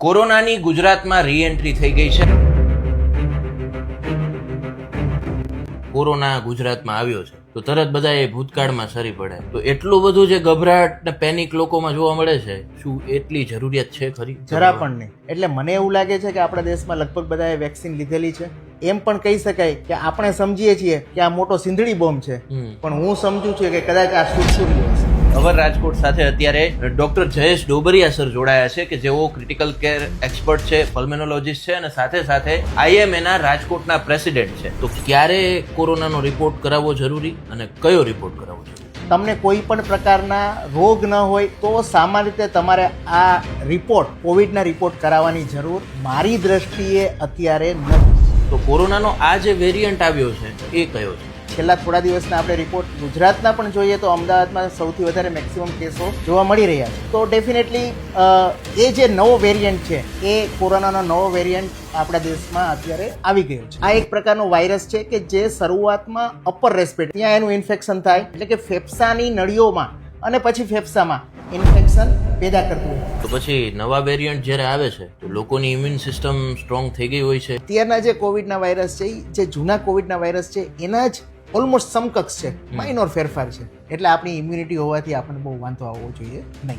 કોરોનાની ગુજરાતમાં રીએન્ટ્રી થઈ ગઈ છે. કોરોના ગુજરાતમાં આવ્યો છે. તો તરત બધા એ ભૂતકાળમાં સરી પડે. તો એટલું બધું જે ગભરાટ ને પેનિક લોકોમાં જોવા મળે છે શું એટલી જરૂરિયાત છે ખરી? જરા પણ નહીં. એટલે મને એવું લાગે છે કે આપણા દેશમાં લગભગ બધાએ વેક્સિન લીધેલી છે. એમ પણ કહી શકાય કે આપણે સમજીએ છીએ કે આ મોટો સિંધડી બોમ્બ છે. પણ હું સમજુ છું કે કદાચ આ સુરસુર અવર રાજકોટ સાથે અત્યારે ડોક્ટર જયેશ ડોબરિયા સર જોડાયા છે કે જેઓ ક્રિટિકલ કેર એક્સપર્ટ છે પલ્મેનોલોજીસ્ટ છે અને સાથે સાથે આઈએમએના રાજકોટના પ્રેસિડેન્ટ છે. તો ક્યારે કોરોનાનો રિપોર્ટ કરાવવો જરૂરી અને કયો રિપોર્ટ કરાવવો જરૂરી? તમને કોઈ પણ પ્રકારના રોગ ન હોય તો સામાન્ય રીતે તમારે આ રિપોર્ટ કોવિડના રિપોર્ટ કરાવવાની જરૂર મારી દ્રષ્ટિએ અત્યારે નથી. તો કોરોનાનો આ જે વેરિયન્ટ આવ્યો છે એ કયો છે? છેલ્લા થોડા દિવસના આપણે રિપોર્ટ ગુજરાતના પણ જોઈએ તો અમદાવાદમાં સૌથી વધારે મેક્સિમમ કેસો જોવા મળી રહ્યા છે. તો ડેફિનેટલી એ જે નવો વેરિયન્ટ છે એ કોરોનાનો નવો વેરિયન્ટ આપણા દેશમાં અત્યારે આવી ગયો છે. આ એક પ્રકારનો વાયરસ છે કે જે શરૂઆતમાં અપર રેસ્પિરેટ ત્યાં એનું ઇન્ફેક્શન થાય એટલે કે ફેફસાની નળીઓમાં અને પછી ફેફસામાં ઇન્ફેક્શન પેદા કરતું હોય. તો પછી નવા વેરિયન્ટ જ્યારે આવે છે તો લોકોની ઇમ્યુન સિસ્ટમ સ્ટ્રોંગ થઈ ગઈ હોય છે. અત્યારના જે કોવિડના વાયરસ છે જે જૂના કોવિડના વાયરસ છે એના જ ઓલમોસ્ટ સમકક્ષ છે. માઇનોર ફેરફાર છે. એટલે આપણી ઇમ્યુનિટી હોવાથી આપણને બહુ વાંધો આવવો જોઈએ નહીં.